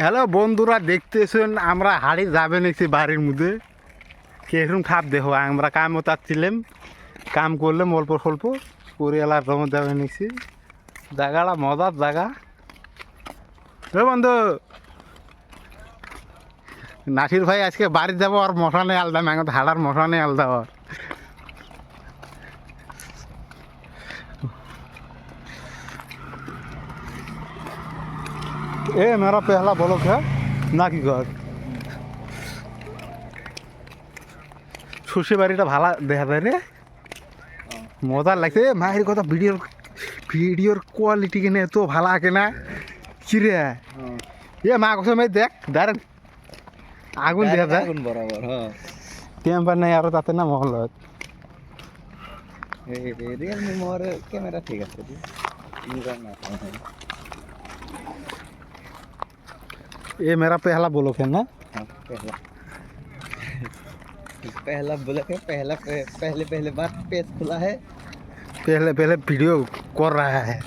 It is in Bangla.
হ্যালো বন্ধুরা, দেখতেছেন আমরা হাড়ি যাবে নাকি বাড়ির মধ্যে। কীরকম খাপ দেখো, আমরা কামও তাচ্ছিলাম কাম করলাম অল্প স্বল্প করে এলার রমে যাবে নাকি জায়গাটা মজার জায়গা। এ বন্ধু, নাসির ভাই আজকে বাড়ি যাব আর মশা নেই আলদা ম্যাঙ্গো হাড়ার মশা নেই আলদা আর એ મારા પહેલા બ્લોક છે নাকি ঘর শ্বশুর বাড়িটা ভালো দেখা যায় রে মজা লাগছে। মায়ের কথা ভিডিওর ভিডিওর কোয়ালিটি কিনে এত ভালো আঁকে না? কিরে এ মা কথা মাই দেখ ডাইরেক্ট আগুন দেখা যায়। আগুন বরাবর টেম্পার নাই আরও তাতে না মহল রিয়েলমি মোহরের ক্যামেরা ঠিক আছে ये मेरा पहला ब्लॉक है ना? हाँ, पहला। पहला ब्लॉक है पहला पहले पहले बार पेज खुला है। पहले पहले वीडियो कर रहा है।